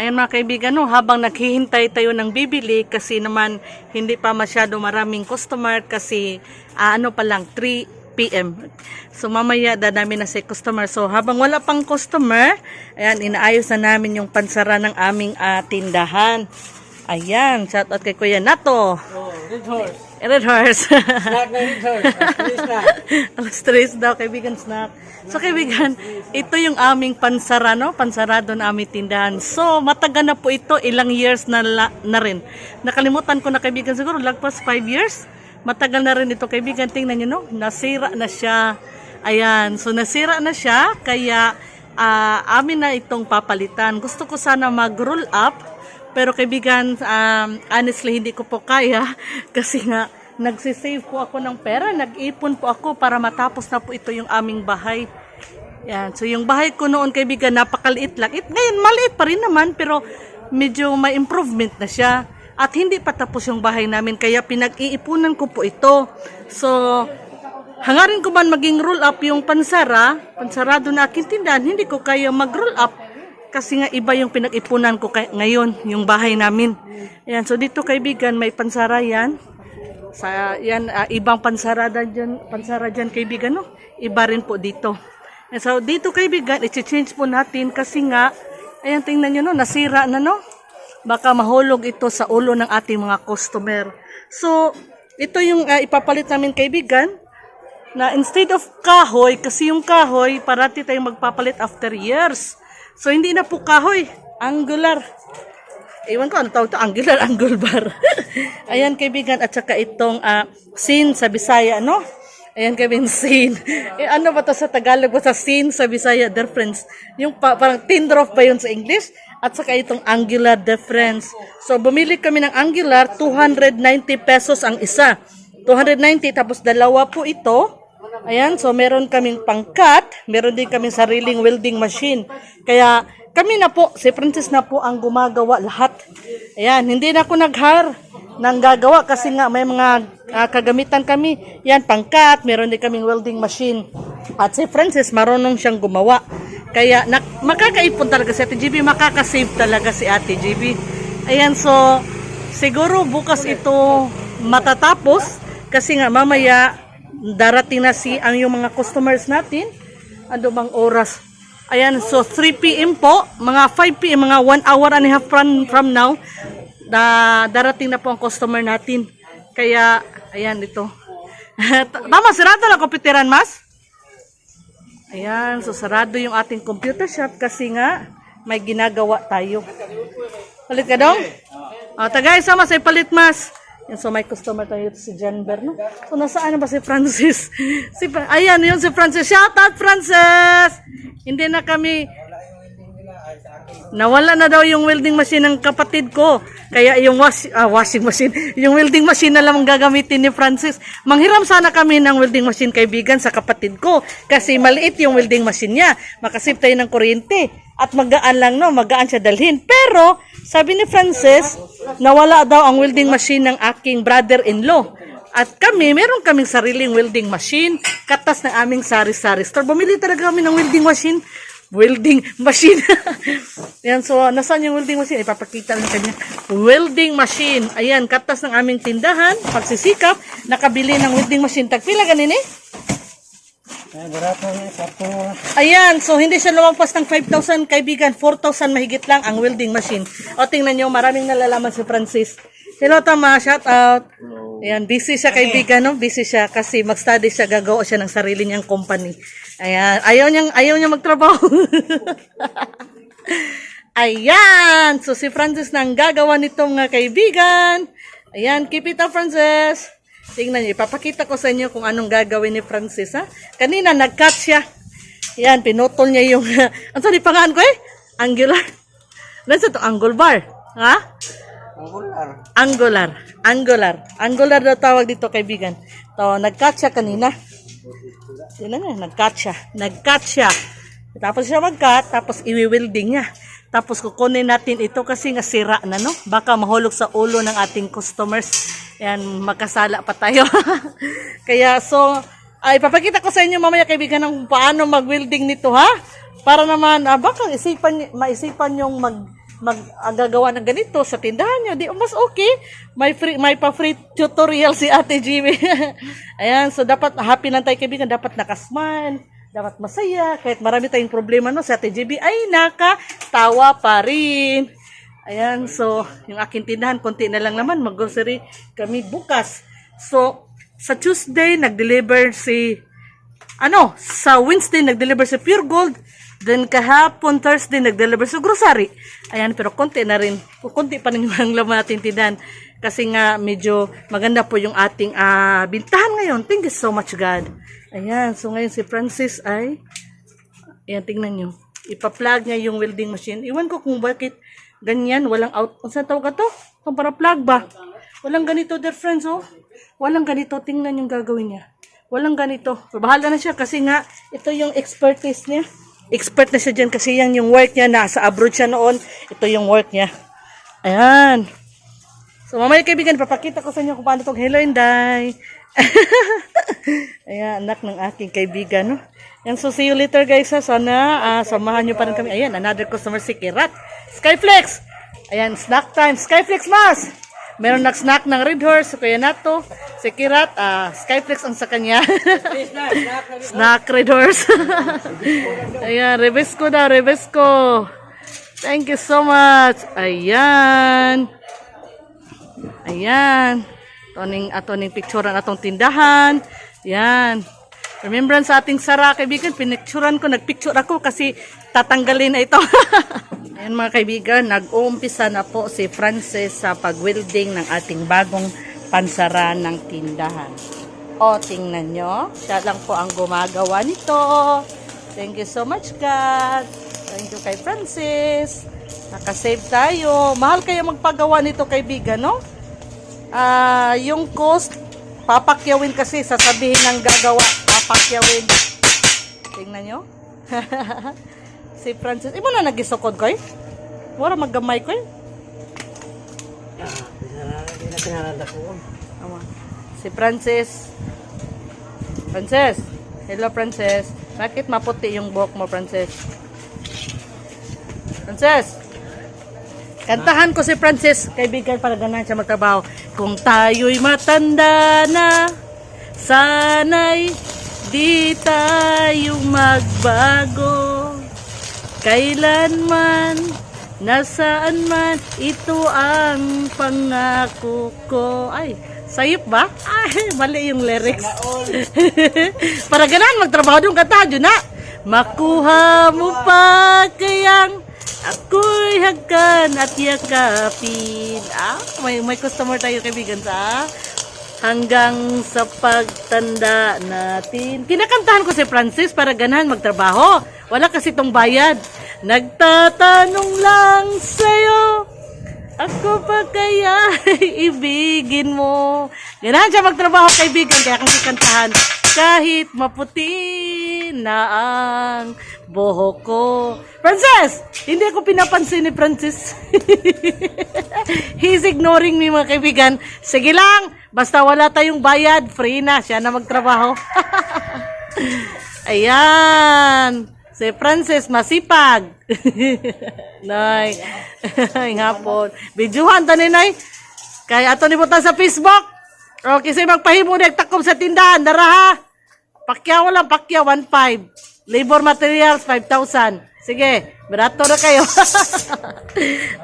Ayan mga kaibigan, no, habang naghihintay tayo ng bibili kasi naman hindi pa masyado maraming customer kasi ah, ano pa lang 3 p.m. So mamaya dadami na si customer. So habang wala pang customer, ayan inaayos na namin yung pansara ng aming ah, tindahan. Ayan, shout out kay Kuya Nato. Oh, red horse. Red horse. Snack na na. Alas tres daw, kaibigan snack. So kaibigan, ito yung aming pansara, no? Pansarado na aming tindahan. So matagal na po ito, ilang years na, la- na rin. Nakalimutan ko na kaibigan, siguro lagpas 5 years. Matagal na rin ito kaibigan, tingnan nyo, no? Nasira na siya. Ayan, so nasira na siya, kaya ah, amin na itong papalitan. Gusto ko sana mag-roll up, pero kaibigan, um, honestly, hindi ko po kaya kasi nga nagsisave po ako ng pera, nag-ipon po ako para matapos na po ito yung aming bahay. Yan. So yung bahay ko noon kaibigan, napakaliit lang. It, ngayon, maliit pa rin naman, pero medyo may improvement na siya. At hindi pa tapos yung bahay namin, kaya pinag-iipunan ko po ito. So, hangarin ko man maging roll up yung pansara, pansarado na aking tindahan, hindi ko kaya mag-roll up kasi nga iba yung pinag-ipunan ko kay- ngayon, yung bahay namin. Ayan, so dito kaibigan, may pansara yan. Sa yan ah, ibang pansarada diyan, pansara diyan kaibigan no. Iba rin po dito. And so dito kaibigan, i-change po natin kasi nga ayan tingnan niyo no, nasira na no. Baka mahulog ito sa ulo ng ating mga customer. So ito yung ah, ipapalit namin kaibigan na instead of kahoy, kasi yung kahoy, parati tayong magpapalit after years. So, hindi na po kahoy, angular. Ewan ko, ano tawag ito? Angular, angle bar. Ayan, kaibigan, at saka itong ah, sin sa Bisaya, no? Ayan, kaibigan, sin. Eh, ano ba to sa Tagalog? Basta sin sa Bisaya, difference. Yung pa, parang tin drop ba yun sa English? At saka itong angular difference. So, bumili kami ng angular, 290 pesos ang isa. 290, tapos dalawa po ito. Ayan, so meron kaming pangkat, meron din kaming sariling welding machine. Kaya kami na po, si Princess na po ang gumagawa lahat. Ayan, hindi na ako nag-hire ng gagawa kasi nga may mga ah, kagamitan kami. Yan, pangkat, meron din kaming welding machine. At si Francis, marunong siyang gumawa. Kaya nak makakaipon talaga si Ate GB, makakasave talaga si Ate GB. Ayan, so siguro bukas ito matatapos kasi nga mamaya darating na si ang yung mga customers natin. Ano bang oras? Ayan, so 3 p.m. po, mga 5 p.m., mga 1 hour and a half from, from now, da, darating na po ang customer natin. Kaya, ayan, ito. Tama, sarado na kompiteran, mas? Ayan, so sarado yung ating computer shop kasi nga may ginagawa tayo. Palit ka dong? O, tagay sama sa palit mas. Yan, so may customer tayo si Jan no? So nasaan na ba si Francis? si Ayan, yun si Francis. Shout out Francis! Hindi na kami Nawala na daw yung welding machine ng kapatid ko. Kaya yung wash, ah, washing machine, yung welding machine na lang ang gagamitin ni Francis. Manghiram sana kami ng welding machine kaibigan sa kapatid ko. Kasi maliit yung welding machine niya. Makasip tayo ng kuryente. At magaan lang, no? Magaan siya dalhin. Pero, sabi ni Francis, nawala daw ang welding machine ng aking brother-in-law. At kami, meron kaming sariling welding machine. Katas ng aming sari-sari store. Bumili talaga kami ng welding machine welding machine. Yan, so, nasaan yung welding machine? Ipapakita lang kanya. Welding machine. Ayan, katas ng aming tindahan, pagsisikap, nakabili ng welding machine. Tagpila ganin eh? Ayan, so hindi siya lumampas ng 5,000 kaibigan, 4,000 mahigit lang ang welding machine. O tingnan nyo, maraming nalalaman si Francis. Hello Tama, shout out. Ayan, busy siya kaibigan, no? Busy siya kasi mag-study siya, gagawa siya ng sarili niyang company. Ayan, ayaw niyang, ayaw niya magtrabaho. Ayan, so si Francis na ang gagawa nitong mga kaibigan. Ayan, keep it up Francis. Tingnan niyo, ipapakita ko sa inyo kung anong gagawin ni Francis, ha? Kanina, nag-cut siya. Yan, pinutol niya yung... ang sorry, pangalan ko eh? Angular. Nasa to? Angle bar. Ha? Angular. Angular. Angular. Angular daw tawag dito, kaibigan. To, nag-cut siya kanina. Yun na na, nag-cut. Tapos siya mag-cut, tapos iwi-welding niya. Tapos kukunin natin ito kasi nga sira na, no? Baka mahulog sa ulo ng ating customers. Yan, magkasala pa tayo. Kaya, so, ay, papakita ko sa inyo mamaya kaibigan ng paano mag-welding nito, ha? Para naman, ah, baka isipan, maisipan yung mag mag-agagawa ng ganito sa tindahan nyo, di mas okay. May free, may pa free tutorial si Ate Jimmy. Ayan, so dapat happy lang tayo kaibigan, dapat nakasmile, dapat masaya, kahit marami tayong problema no, si Ate Jimmy ay nakatawa pa rin. Ayan, so yung aking tindahan, konti na lang naman, mag-grocery kami bukas. So, sa Tuesday, nag-deliver si ano, sa Wednesday nag-deliver sa Pure Gold, then kahapon Thursday nag-deliver sa grocery. Ayan, pero konti na rin. Konti pa rin yung laman natin tindahan. Kasi nga medyo maganda po yung ating ah, bintahan ngayon. Thank you so much God. Ayan, so ngayon si Francis ay Ayan, tingnan nyo. Ipa-plug niya yung welding machine. Iwan ko kung bakit ganyan, walang out. Ang saan tawag to? Kung para plug ba? Walang ganito, dear friends, oh. Walang ganito. Tingnan yung gagawin niya. Walang ganito. So, bahala na siya kasi nga, ito yung expertise niya. Expert na siya dyan kasi yan yung work niya. Nasa abroad siya noon. Ito yung work niya. Ayan. So, mamaya kaibigan, papakita ko sa inyo kung paano itong Hello Inday. Ayan, anak ng aking kaibigan, no? Yan, so see you later guys, ha? Sana ah, samahan nyo pa rin kami. Ayan, another customer si Kirat. Skyflex! Ayan, snack time. Skyflex mas! Meron nag-snack ng Red Horse, kaya nato. Si Kirat, ah, Skyflex ang sa kanya. Snack Red Horse. Ayan, Rebesco daw, Rebesco. Thank you so much. Ayan. Ayan. Toning atoning picturean atong tindahan. Ayan. Remembrance sa ating Sara, kaibigan, pinicturean ko, nagpicture ako kasi tatanggalin na ito. Ayan mga kaibigan, nag-uumpisa na po si Francis sa pag-welding ng ating bagong pansara ng tindahan. O, tingnan nyo. Siya lang po ang gumagawa nito. Thank you so much, God. Thank you kay Francis. Nakasave tayo. Mahal kayo magpagawa nito, kaibigan, no? Ah, yung cost, papakyawin kasi, sasabihin ng gagawa, papakyawin. Tingnan nyo. si Francis. Imo na nagisukod ko eh. Wala maggamay ko eh. Si Francis. Francis. Hello, Francis. Bakit maputi yung buhok mo, Francis? Francis. Kantahan ko si Francis. Kaibigan para ganahan siya magtrabaho. Kung tayo'y matanda na, sana'y di tayo magbago. Kailanman, nasaan man, ito ang pangako ko. Ay, sayop ba? Ay, mali yung lyrics. Para ganahan magtrabaho doon kanta, na. Makuha mo pa kayang ako'y hagkan at yakapin. Ah, may, may customer tayo kaibigan sa hanggang sa pagtanda natin. Kinakantahan ko si Francis para ganahan magtrabaho. Wala kasi tong bayad. Nagtatanong lang sa'yo, ako pa kaya ibigin mo. Ganahan siya magtrabaho kaibigan, kaya kang kikantahan. Kahit maputi na ang buhok ko. Francis! Hindi ako pinapansin ni Francis. He's ignoring me mga kaibigan. Sige lang, basta wala tayong bayad, free na. Siya na magtrabaho. Ayan. Si Francis, masipag. Nay. Ay, po. Bidyuhan ta ni Nay. Kaya ato ni buta sa Facebook. O, kasi magpahimo na takom sa tindahan. Dara ha. Pakyaw lang, pakyaw, 1.5. Labor materials, 5,000. Sige, barato na kayo.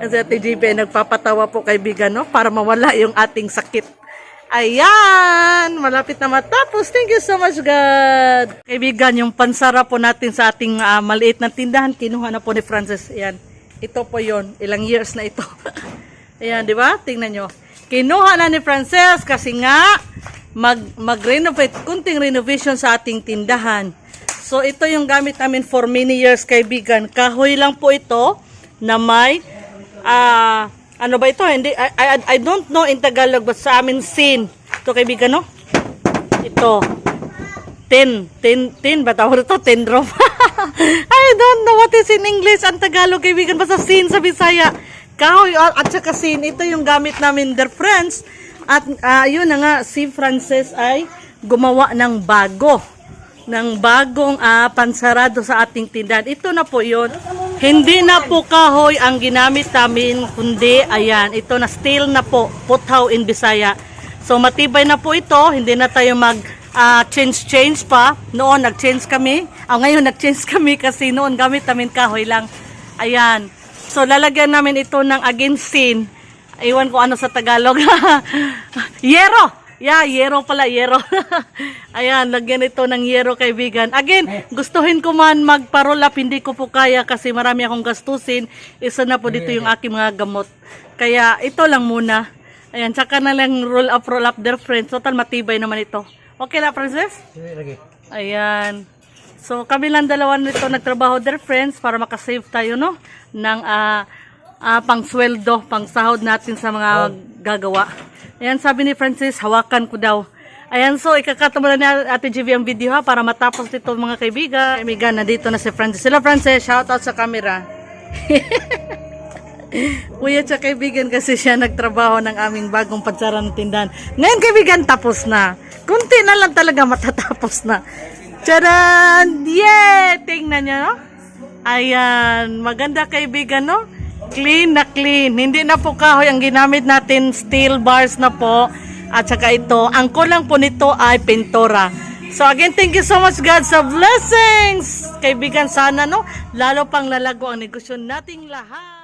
Ang sa TGP, nagpapatawa po kaibigan, no? Para mawala yung ating sakit. Ayan! Malapit na matapos. Thank you so much, God. Kaibigan, yung pansara po natin sa ating ah, maliit na tindahan, kinuha na po ni Francis. Ayan. Ito po yon Ilang years na ito. Ayan, di ba? Tingnan nyo. Kinuha na ni Francis kasi nga mag, mag-renovate, kunting renovation sa ating tindahan. So, ito yung gamit namin for many years, kaibigan. Kahoy lang po ito na may, ah, ano ba ito? Hindi, I, I, I don't know in Tagalog, but sa amin, sin. Ito, kaibigan, no? Ito. Tin. Tin, tin ba tawag ito? Tin drop. I don't know what is in English ang Tagalog, kaibigan. Basta sin sa Bisaya. Kahoy at at saka sin. Ito yung gamit namin, dear friends. At ah, yun na nga, si Frances ay gumawa ng bago. ng bagong ah, pansarado sa ating tindahan. Ito na po yun. Hindi na po kahoy ang ginamit namin, kundi ayan, ito na steel na po, puthaw in Bisaya. So matibay na po ito, hindi na tayo mag ah, change change pa. Noon nag-change kami. Ah, ngayon nag-change kami kasi noon gamit namin kahoy lang. Ayan. So lalagyan namin ito ng aginsin. Iwan ko ano sa Tagalog. yero! Yeah, yero pala, yero. Ayan, lagyan ito ng yero kaibigan. Again, gustuhin ko man magparol up, hindi ko po kaya kasi marami akong gastusin. Isa na po dito yung aking mga gamot. Kaya ito lang muna. Ayan, tsaka na lang roll up, roll up their friends. Total matibay naman ito. Okay na, princess? Ayan. So, kami lang dalawa nito nagtrabaho their friends para makasave tayo, no? Ng ah ah, pang sweldo, pang sahod natin sa mga gagawa. Ayan, sabi ni Francis, hawakan ko daw. Ayan, so ikakatamo na ni Ate GV ang video ha para matapos nito mga kaibigan. Kaibigan, nandito na si Francis. Sila Francis, shout out sa camera. Kuya sa kaibigan kasi siya nagtrabaho ng aming bagong pansara ng tindahan. Ngayon kaibigan, tapos na. Kunti na lang talaga matatapos na. Charan! Yeah! Tingnan niya, no? Ayan, maganda kaibigan, no? Clean na clean. Hindi na po kahoy ang ginamit natin, steel bars na po. At saka ito, ang kulang po nito ay pintura. So again, thank you so much God sa blessings. Kaibigan, sana no, lalo pang lalago ang negosyo nating lahat.